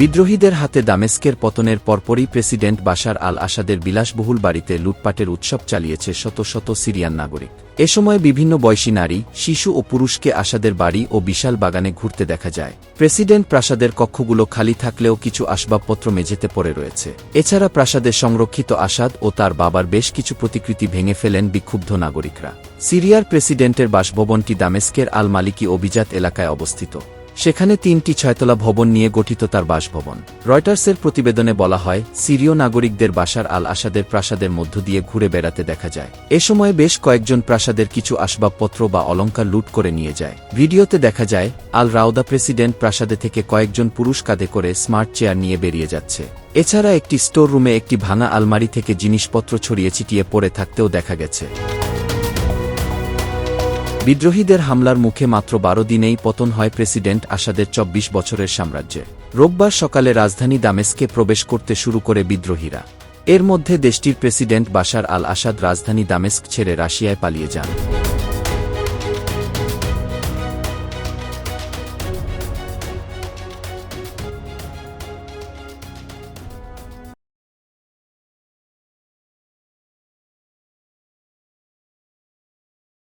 বিদ্রোহীদের হাতে দামেস্কের পতনের পরপরই প্রেসিডেন্ট বাশার আল আসাদের বিলাসবহুল বাড়িতে লুটপাটের উৎসব চালিয়েছে শত শত সিরিয়ান নাগরিক। এ সময় বিভিন্ন বয়সী নারী, শিশু ও পুরুষকে আসাদের বাড়ি ও বিশাল বাগানে ঘুরতে দেখা যায়। প্রেসিডেন্ট প্রাসাদের কক্ষগুলো খালি থাকলেও কিছু আসবাবপত্র মেঝেতে পড়ে রয়েছে। এছাড়া প্রাসাদের সংরক্ষিত আসাদ ও তার বাবার বেশ কিছু প্রতিকৃতি ভেঙে ফেলেন বিক্ষুব্ধ নাগরিকরা। সিরিয়ার প্রেসিডেন্টের বাসভবনটি দামেস্কের আল মালিকি অভিজাত এলাকায় অবস্থিত। সেখানে তিনটি ছয়তলা ভবন নিয়ে গঠিত তার বাসভবন। রয়টার্সের প্রতিবেদনে বলা হয়, সিরীয় নাগরিকদের বাসার আল আসাদের প্রাসাদের মধ্য দিয়ে ঘুরে বেড়াতে দেখা যায়। এ সময় বেশ কয়েকজন প্রাসাদের কিছু আসবাবপত্র বা অলঙ্কার লুট করে নিয়ে যায়। ভিডিওতে দেখা যায় আল রাউদা প্রেসিডেন্ট প্রাসাদে থেকে কয়েকজন পুরুষ কাঁধে করে স্মার্ট চেয়ার নিয়ে বেরিয়ে যাচ্ছে। এছাড়া একটি স্টোর রুমে একটি ভাঙা আলমারি থেকে জিনিসপত্র ছড়িয়ে ছিটিয়ে পড়ে থাকতেও দেখা গেছে। বিদ্রোহীদের হামলার মুখে মাত্র বারো দিনেই পতন হয় প্রেসিডেন্ট আসাদের চব্বিশ বছরের সাম্রাজ্যে। রোববার সকালে রাজধানী দামেস্কে প্রবেশ করতে শুরু করে বিদ্রোহীরা। এর মধ্যে দেশটির প্রেসিডেন্ট বাশার আল আসাদ রাজধানী দামেস্ক ছেড়ে রাশিয়ায় পালিয়ে যান।